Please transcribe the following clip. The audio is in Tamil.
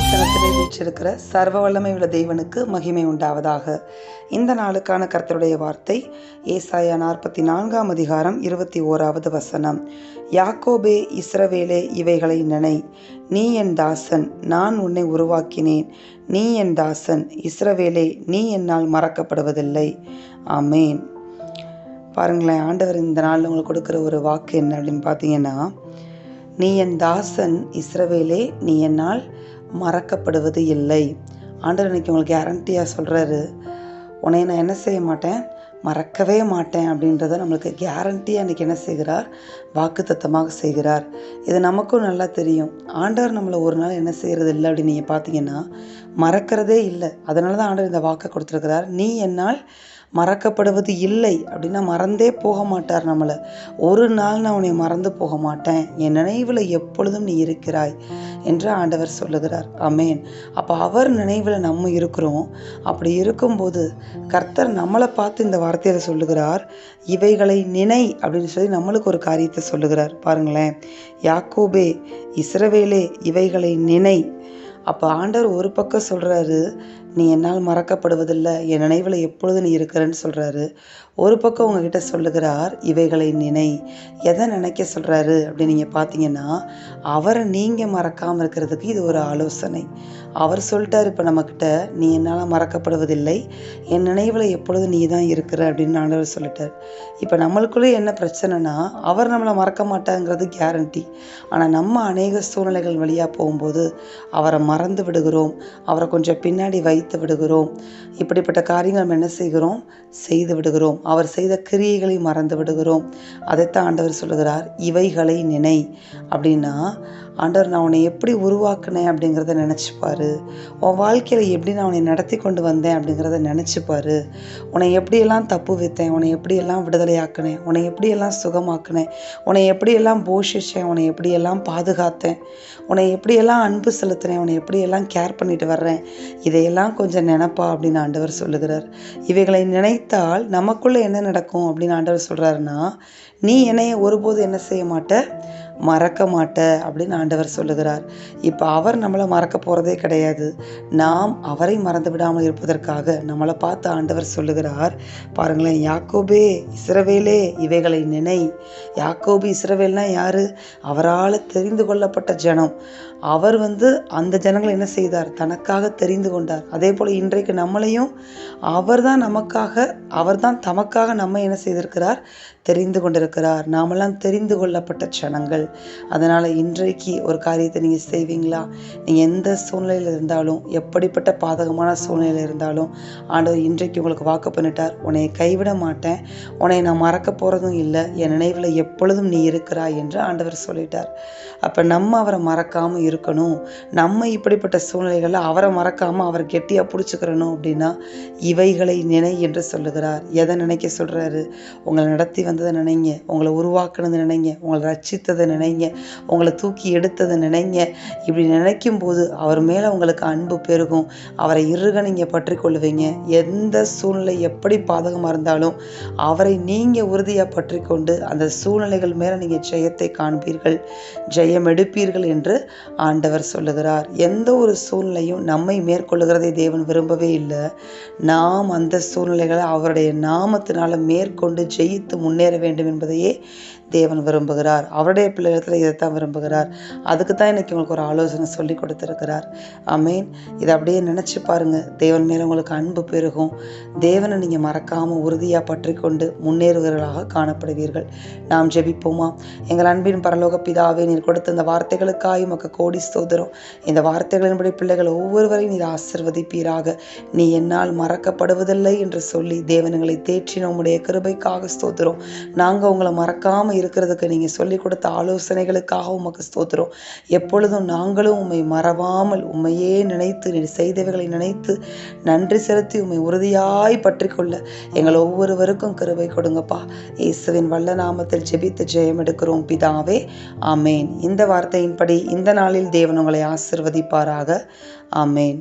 வீற்றிருக்கிற சர்வ வல்லமை உள்ள தேவனுக்கு மகிமை உண்டாவதாக. இந்த நாளுக்கான கர்த்தருடைய வார்த்தை ஏசாயா நாற்பத்தி நான்காம் அதிகாரம் இருபத்தி ஓராவது வசனம். யாக்கோபே இஸ்ரவேலே இவைகளை நினை. நீ என் தாசன் நான் உன்னை உருவாக்கினேன். நீ என் தாசன் இஸ்ரவேலே நீ என்னால் மறக்கப்படுவதில்லை. ஆமேன். பாருங்களேன் ஆண்டவர் இந்த நாளில் உங்களுக்கு கொடுக்குற ஒரு வாக்கு என்ன அப்படின்னு பார்த்தீங்கன்னா நீ என் தாசன் இஸ்ரவேலே நீ என்னால் மறக்கப்படுவது இல்லை. ஆண்டவர் இன்னைக்கு உங்களுக்கு கேரண்டியாக சொல்கிறாரு உன்னை நான் என்ன செய்ய மாட்டேன்? மறக்கவே மாட்டேன் அப்படின்றத நம்மளுக்கு கேரண்டியாக இன்றைக்கி என்ன செய்கிறார்? வாக்கு தத்தமாக செய்கிறார். இது நமக்கும் நல்லா தெரியும். ஆண்டவர் நம்மளை ஒரு நாள் என்ன செய்கிறது இல்லை அப்படின்னு நீங்கள் பார்த்தீங்கன்னா மறக்கிறதே இல்லை. அதனால தான் ஆண்டவர் இந்த வாக்கை கொடுத்துருக்கிறார். நீ என்னால் மறக்கப்படுவது இல்லை அப்படின்னா மறந்தே போக மாட்டார் நம்மளை. ஒரு நாள் நான் உன்னை மறந்து போக மாட்டேன். என் நினைவில் எப்பொழுதும் நீ இருக்கிறாய் என்று ஆண்டவர் சொல்லுகிறார். அமேன் அப்போ அவர் நினைவில் நம்ம இருக்கிறோம். அப்படி இருக்கும்போது கர்த்தர் நம்மளை பார்த்து இந்த வார்த்தையில் சொல்லுகிறார். இவைகளை நினை அப்படின்னு சொல்லி நம்மளுக்கு ஒரு காரியத்தை சொல்லுகிறார். பாருங்களேன். யாக்கோபே இஸ்ரவேலே இவைகளை நினை. அப்போ ஆண்டவர் ஒரு பக்கம் சொல்கிறாரு நீ என்னால் மறக்கப்படுவதில்லை. என் நினைவில் எப்பொழுது நீ இருக்கிறன்னு சொல்கிறாரு ஒரு பக்கம் உங்ககிட்ட சொல்லுகிறார் இவைகளை நினை. எதை நினைக்க சொல்கிறாரு அப்படின்னு நீங்கள் பார்த்தீங்கன்னா அவரை நீங்கள் மறக்காமல் இருக்கிறதுக்கு இது ஒரு ஆலோசனை. அவர் சொல்லிட்டார் இப்போ நம்மக்கிட்ட நீ என்னால் மறக்கப்படுவதில்லை. என் நினைவில் எப்பொழுது நீ தான் இருக்கிற? அப்படின்னு ஆண்டவர் சொல்லிட்டார். இப்போ நம்மளுக்குள்ளே என்ன பிரச்சனைனா அவர் நம்மளை மறக்க மாட்டாங்கிறது கேரண்டி ஆனால் நம்ம அநேக சூழ்நிலைகள் வழியாக போகும்போது அவரை மறந்து விடுகிறோம். அவரை கொஞ்சம் பின்னாடி வை வைத்து விடுகிறோம். இப்படிப்பட்ட காரியங்கள் நம்ம என்ன செய்கிறோம்? செய்து விடுகிறோம். அவர் செய்த கிரியைகளை மறந்து விடுகிறோம். அதைத்தான் ஆண்டவர் சொல்லுகிறார் இவைகளை நினை. அப்படின்னா ஆண்டவர் நான் உன்னை எப்படி உருவாக்குனேன் அப்படிங்கிறத நினச்சிப்பார். உன் வாழ்க்கையில் எப்படி நான் உன்னை நடத்தி கொண்டு வந்தேன் அப்படிங்கிறத நினச்சிப்பார். உன்னை எப்படியெல்லாம் தப்பு வைத்தேன் உன்னை எப்படியெல்லாம் விடுதலையாக்குனேன் உன்னை எப்படியெல்லாம் சுகமாக்குனேன் உன்னை எப்படியெல்லாம் போஷித்தேன் உன்னை எப்படியெல்லாம் பாதுகாத்தேன் உன்னை எப்படியெல்லாம் அன்பு செலுத்தினேன் உன்னை எப்படியெல்லாம் கேர் பண்ணிட்டு வர்றேன் இதையெல்லாம் கொஞ்சம் நினப்பா அப்படின்னு ஆண்டவர் சொல்லுகிறார். இவைகளை நினைத்தால் நமக்குள்ளே என்ன நடக்கும் அப்படின்னு ஆண்டவர் சொல்கிறாருன்னா நீ என்னைய ஒருபோது என்ன செய்ய மாட்டேன் மறக்க மாட்ட அப்படின்னு ஆண்டவர் சொல்லுகிறார். இப்போ அவர் நம்மளை மறக்க போகிறதே கிடையாது. நாம் அவரை மறந்து விடாமல் இருப்பதற்காக நம்மளை பார்த்து ஆண்டவர் சொல்லுகிறார். பாருங்களேன் யாக்கோபே இஸ்ரவேலே இவைகளை நினை. யாக்கோபு இஸ்ரவேல்னா யார்? அவரால் தெரிந்து கொள்ளப்பட்ட ஜனம். அவர் வந்து அந்த ஜனங்களை என்ன செய்தார்? தனக்காக தெரிந்து கொண்டார். அதே போல் இன்றைக்கு நம்மளையும் அவர் தான் நமக்காக அவர் தான் தமக்காக நம்ம என்ன செய்திருக்கிறார்? தெரிந்து கொண்டிருக்கிறார். நாமெல்லாம் தெரிந்து கொள்ளப்பட்ட ஜனங்கள் அதனால் இன்றைக்கு ஒரு காரியத்தை நீங்கள் செய்வீங்களா? நீங்கள் எந்த சூழ்நிலையில் இருந்தாலும் எப்படிப்பட்ட பாதகமான சூழ்நிலையில் இருந்தாலும் ஆண்டவர் இன்றைக்கு உங்களுக்கு வாக்கு பண்ணிட்டார். உன்னை கைவிட மாட்டேன். உன்னை நான் மறக்க போகிறதும் இல்லை. என் நினைவில் எப்பொழுதும் நீ இருக்கிறாய் என்று ஆண்டவர் சொல்லிட்டார். அப்போ நம்ம அவரை மறக்காமல் இருக்கணும். நம்ம இப்படிப்பட்ட சூழ்நிலைகளில் அவரை மறக்காமல் அவரை கெட்டியாக பிடிச்சிக்கிறணும் அப்படின்னா இவைகளை நினை என்று சொல்லுகிறார். எதை நினைக்க சொல்கிறாரு உங்களை நடத்தி வந்ததை நினைங்க. உங்களை உருவாக்குனதை நினைங்க. உங்களை ரச்சித்ததை நினைங்க. உங்களை தூக்கி எடுத்ததை நினைங்க. இப்படி நினைக்கும் போது அவர் மேலே உங்களுக்கு அன்பு பெருகும். அவரை இருக நீங்கள் பற்றி கொள்ளுவீங்க எந்த சூழ்நிலை எப்படி பாதகமாக இருந்தாலும் அவரை நீங்கள் உறுதியாக பற்றி கொண்டு அந்த சூழ்நிலைகள் மேலே நீங்கள் ஜெயத்தை காண்பீர்கள். ஜெயம் எடுப்பீர்கள் என்று ஆண்டவர் சொல்லுகிறார். எந்த ஒரு சூழ்நிலையும் நம்மை மேற்கொள்ளுகிறதை தேவன் விரும்பவே இல்லை. நாம் அந்த சூழ்நிலைகளை அவருடைய நாமத்தினால மேற்கொண்டு ஜெயித்து முன்னேற வேண்டும் என்பதையே தேவன் விரும்புகிறார். அவருடைய பிள்ளைகளத்தில் இதைத்தான் விரும்புகிறார். அதுக்கு தான் இன்றைக்கி உங்களுக்கு ஒரு ஆலோசனை சொல்லி கொடுத்துருக்கிறார். அமீன் இதை அப்படியே நினச்சி பாருங்கள் தேவன் மேலே உங்களுக்கு அன்பு பெருகும். தேவனை நீங்கள் மறக்காமல் உறுதியாக பற்றி கொண்டு முன்னேறுகிறவர்களாக காணப்படுவீர்கள். நாம் ஜெபிப்போமா? எங்கள் அன்பின் பரலோக பிதாவே நீர் கொடுத்த இந்த வார்த்தைகளுக்காக உமக்கு கோடி சோதரும் இந்த வார்த்தைகளின்படி பிள்ளைகள் ஒவ்வொருவரையும் நீர் ஆசிர்வதிப்பீராக. நீ என்னால் மறக்கப்படுவதில்லை என்று சொல்லி தேவனங்களை தேற்றி நம்முடைய கிருபைக்காக ஸ்தோத்திரம். நாங்கள் உங்களை மறக்காமல் இருக்கிறதுக்கு நீங்கள் சொல்லி கொடுத்த ஆலோசனைகளுக்காக உமக்கு ஸ்தோத்திரம். எப்பொழுதும் நாங்களும் உம்மை மறவாமல் உம்மையே நினைத்து செய்தவைகளை நினைத்து நன்றி செலுத்தி உம்மை உறுதியாய் பற்றிக்கொள்ள எங்கள் ஒவ்வொருவருக்கும் கிருபை கொடுங்கப்பா. இயேசுவின் வல்ல நாமத்தில் ஜெபித்து ஜெயம் எடுக்கிறோம். பிதாவே ஆமேன். இந்த வார்த்தையின்படி இந்த நாளில் தேவன் உங்களை ஆசிர்வதிப்பாராக. ஆமேன்.